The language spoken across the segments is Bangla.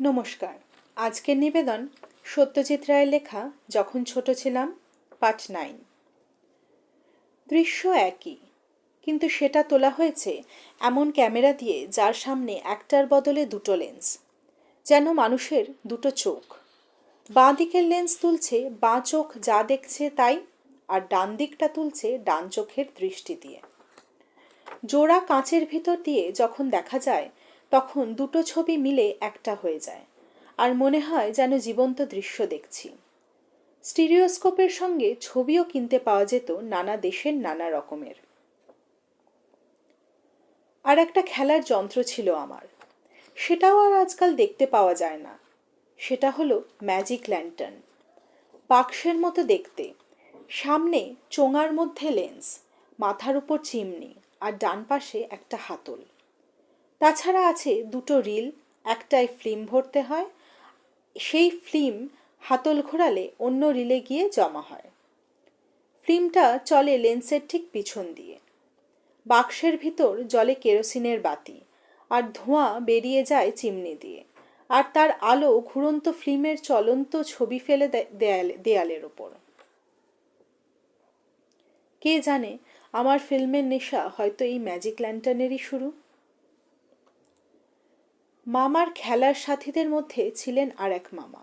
নমস্কার। আজকের নিবেদন সত্যজিৎ রায়ের লেখা, যখন ছোট ছিলাম পার্ট নাইন। দৃশ্য একই, কিন্তু সেটা তোলা হয়েছে এমন ক্যামেরা দিয়ে যার সামনে একটার বদলে দুটো লেন্স, যেন মানুষের দুটো চোখ। বাঁ দিকের লেন্স তুলছে, বাঁ চোখ যা দেখছে তাই, আর ডান দিকটা তুলছে ডান চোখের দৃষ্টি দিয়ে। জোড়া কাঁচের ভিতর দিয়ে যখন দেখা যায় তখন দুটো ছবি মিলে একটা হয়ে যায়। আর মনে হয় যেন জীবন্ত দৃশ্য দেখছি। স্টিরিওস্কোপের সঙ্গে ছবিও কিনতে পাওয়া যেত নানা দেশের নানা রকমের। আর একটা খেলার যন্ত্র ছিল আমার। সেটাও আর আজকাল দেখতে পাওয়া যায় না। সেটা হলো ম্যাজিক ল্যান্টার্ন। বাক্সের মতো দেখতে। সামনে চোঙার মধ্যে লেন্স, মাথার উপর চিমনি আর ডান পাশে একটা হাতল। তাছাড়া আছে দুটো রিল, একটায় ফিল্ম ভরতে হয়। সেই ফিল্ম হাতল ঘোরালে অন্য রিলে গিয়ে জমা হয়। ফিল্মটা চলে লেন্সের ঠিক পিছন দিয়ে। বাক্সের ভিতর জলে কেরোসিনের বাতি, আর ধোঁয়া বেরিয়ে যায় চিমনি দিয়ে। আর তার আলো ঘুরন্ত ফিল্মের চলন্ত ছবি ফেলে দেয়ালে, দেয়ালের ওপর। কে জানে, আমার ফিল্মের নেশা হয়তো এই ম্যাজিক ল্যান্টার্নেরই শুরু। মামার খেলার সাথীদের মধ্যে ছিলেন আর এক মামা।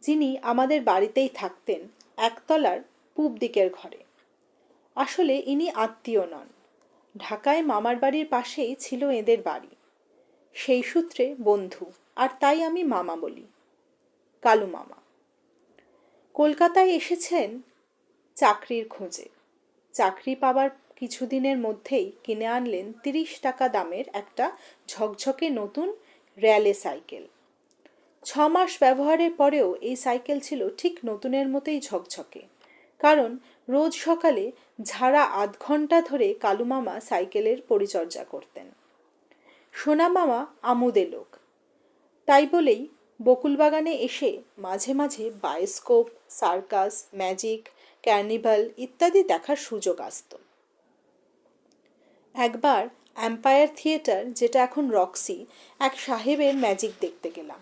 যিনি আমাদের বাড়িতেই থাকতেন, একতলার পূব দিকের ঘরে। আসলে ইনি আত্মীয় নন। ঢাকায় মামার বাড়ির পাশেই ছিল এদের বাড়ি। সেই সূত্রে বন্ধু, আর তাই আমি মামা বলি, কালু মামা। কলকাতায় এসেছেন চাকরির খোঁজে। চাকরি পাবার কিছুদিনের মধ্যেই কিনে আনলেন তিরিশ টাকা দামের একটা ঝকঝকে নতুন র্যালে সাইকেল। ছ মাস ব্যবহারের পরেও এই সাইকেল ছিল ঠিক নতুনের মতোই ঝকঝকে। কারণ রোজ সকালে ঝাড়া আধ ঘণ্টা ধরে কালু মামা সাইকেলের পরিচর্যা করতেন। সোনা মামা আমোদে লোক। তাই বলেই বকুলবাগানে এসে মাঝে মাঝে বায়োস্কোপ, সার্কাস, ম্যাজিক, ক্যার্নিভাল ইত্যাদি দেখার সুযোগ আসত। একবার অ্যাম্পায়ার থিয়েটার যেটা এখন রক্সি এক সাহেবের ম্যাজিক দেখতে গেলাম।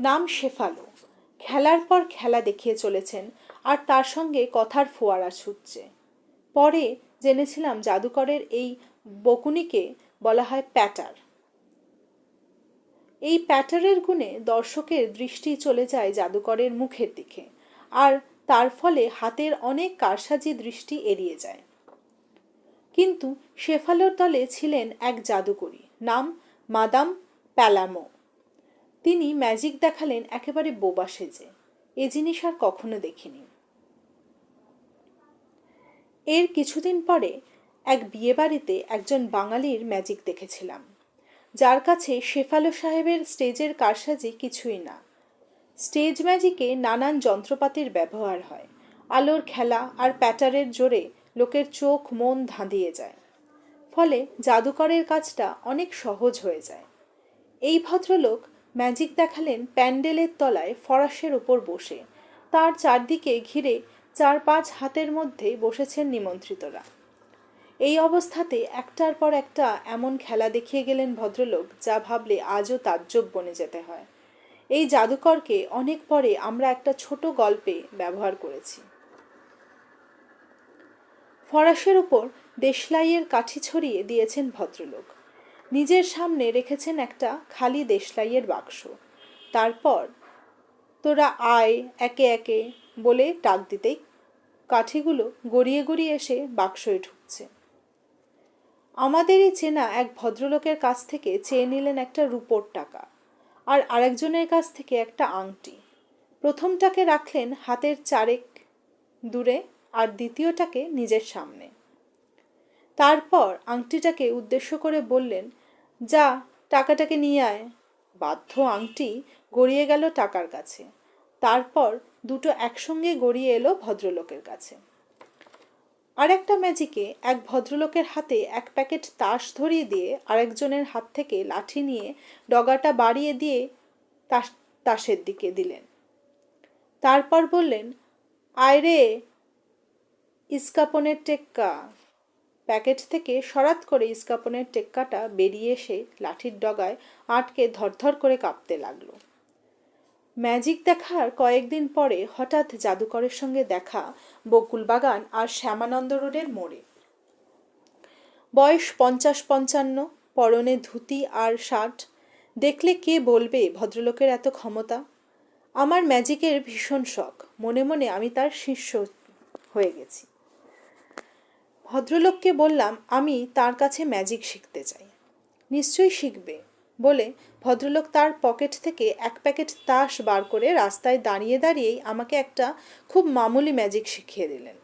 নাম শেফালো। খেলার পর খেলা দেখিয়ে চলেছেন আর তার সঙ্গে কথার ফোয়ারা ছুটছে। পরে জেনেছিলাম জাদুকরের এই বকুনিকে বলা হয় প্যাটার। এই প্যাটারের গুণে দর্শকের দৃষ্টি চলে যায় জাদুকরের মুখের দিকে, আর তার ফলে হাতের অনেক কারসাজি দৃষ্টি এড়িয়ে যায়। কিন্তু শেফালোর দলে ছিলেন এক জাদুকরী, নাম মাদাম প্যালামো। তিনি ম্যাজিক দেখালেন একেবারে বোবা সেজে। এ জিনিস আর কখনো দেখিনি। এর কিছুদিন পরে এক বিয়েবাড়িতে একজন বাঙালির ম্যাজিক দেখেছিলাম। যার কাছে শেফালো সাহেবের স্টেজের কারসাজি কিছুই না। স্টেজ ম্যাজিকে নানান যন্ত্রপাতির ব্যবহার হয়। আলোর খেলা আর প্যাটারের জোরে লোকের চোখ মন ধাঁধিয়ে যায়। ফলে জাদুকরের কাজটা অনেক সহজ হয়ে যায়। এই ভদ্রলোক ম্যাজিক দেখালেন প্যান্ডেলের তলায় ফরাসের ওপর বসে। তার চারদিকে ঘিরে চার পাঁচ হাতের মধ্যে বসেছেন নিমন্ত্রিতরা। এই অবস্থাতে একটার পর একটা এমন খেলা দেখিয়ে গেলেন ভদ্রলোক যা ভাবলে আজও তাজ্জব বনে যেতে হয়। এই জাদুকরকে অনেক পরে আমরা একটা ছোট গল্পে ব্যবহার করেছি। ফরাসের ওপর দেশলাইয়ের কাঠি ছড়িয়ে দিয়েছেন ভদ্রলোক। নিজের সামনে রেখেছেন একটা খালি দেশলাইয়ের বাক্স। তারপর, তোরা আয়, একে একে, বলে টাক দিতেই কাঠিগুলো গড়িয়ে গড়িয়ে এসে বাক্সয় ঢুকছে। আমাদেরই চেনা এক ভদ্রলোকের কাছ থেকে চেয়ে নিলেন একটা রুপোর টাকা আর আরেকজনের কাছ থেকে একটা আংটি। প্রথমটাকে রাখলেন হাতের চারেক দূরে আর দ্বিতীয়টাকে নিজের সামনে। তারপর আংটিটাকে উদ্দেশ্য করে বললেন, যা, টাকাটাকে নিয়ে আয়। বাধ্য আংটি গড়িয়ে গেল টাকার কাছে। তারপর দুটো একসঙ্গে গড়িয়ে এলো ভদ্রলোকের কাছে। আর একটা ম্যাজিকে এক ভদ্রলোকের হাতে এক প্যাকেট তাস ধরিয়ে দিয়ে আরেকজনের হাত থেকে লাঠি নিয়ে ডগাটা বাড়িয়ে দিয়ে তাস, তাসের দিকে দিলেন। তারপর বললেন, আয় রে ইস্কাপনের টেক্কা। প্যাকেট থেকে সরাত করে ইস্কাপনের টেক্কাটা বেরিয়ে এসে লাঠির ডগায় আটকে ধরধর করে কাঁপতে লাগল। ম্যাজিক দেখার কয়েকদিন পরে হঠাৎ জাদুকরের সঙ্গে দেখা বকুলবাগান আর শ্যামানন্দ রোডের মোড়ে। বয়স পঞ্চাশ পঞ্চান্ন, পরনে ধুতি আর শার্ট। দেখলে কে বলবে ভদ্রলোকের এত ক্ষমতা? আমার ম্যাজিকের ভীষণ শখ। মনে মনে আমি তার শিষ্য হয়ে গেছি। ভদ্রলোককে বললাম, আমি তার কাছে ম্যাজিক শিখতে চাই। নিশ্চয়ই শিখবে। বলে ভদ্রলোক তার পকেট থেকে এক প্যাকেট তাস বার করে রাস্তায় দাঁড়িয়ে দাঁড়িয়েই আমাকে একটা খুব মামুলি ম্যাজিক শিখিয়ে দিলেন।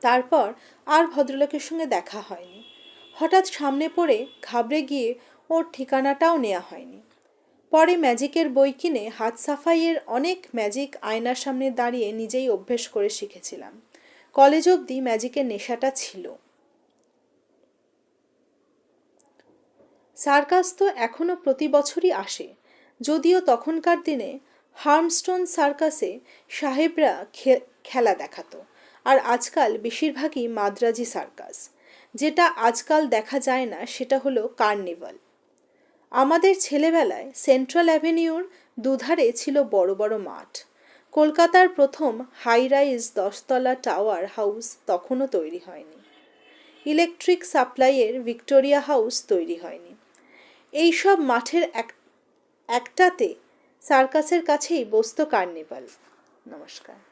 তারপর আর ভদ্রলোকের সঙ্গে দেখা হয়নি। হঠাৎ সামনে পড়ে ঘাবড়ে গিয়ে ওর ঠিকানাটাও নেওয়া হয়নি। পরে ম্যাজিকের বই কিনে হাত সাফাইয়ের অনেক ম্যাজিক আয়নার সামনে দাঁড়িয়ে নিজেই অভ্যেস করে শিখেছিলাম। কলেজ অবধি ম্যাজিকের নেশাটা ছিল। সার্কাস তো এখনও প্রতি বছরই আসে। যদিও তখনকার দিনে হার্মস্টোন সার্কাসে সাহেবরা খেলা দেখাতো, আর আজকাল বেশিরভাগই মাদ্রাজি সার্কাস। যেটা আজকাল দেখা যায় না, সেটা হলো কার্নিভাল। আমাদের ছেলেবেলায় সেন্ট্রাল অ্যাভিনিউর দুধারে ছিল বড় বড় মাঠ। কলকাতার প্রথম হাই রাইজ দশতলা টাওয়ার হাউস তখনও তৈরি হয়নি। ইলেকট্রিক সাপ্লাইয়ের ভিক্টোরিয়া হাউস তৈরি হয়নি। এই সব মাঠের এক, একটাতে সার্কাসের কাছেই বসত কার্নিভাল নমস্কার।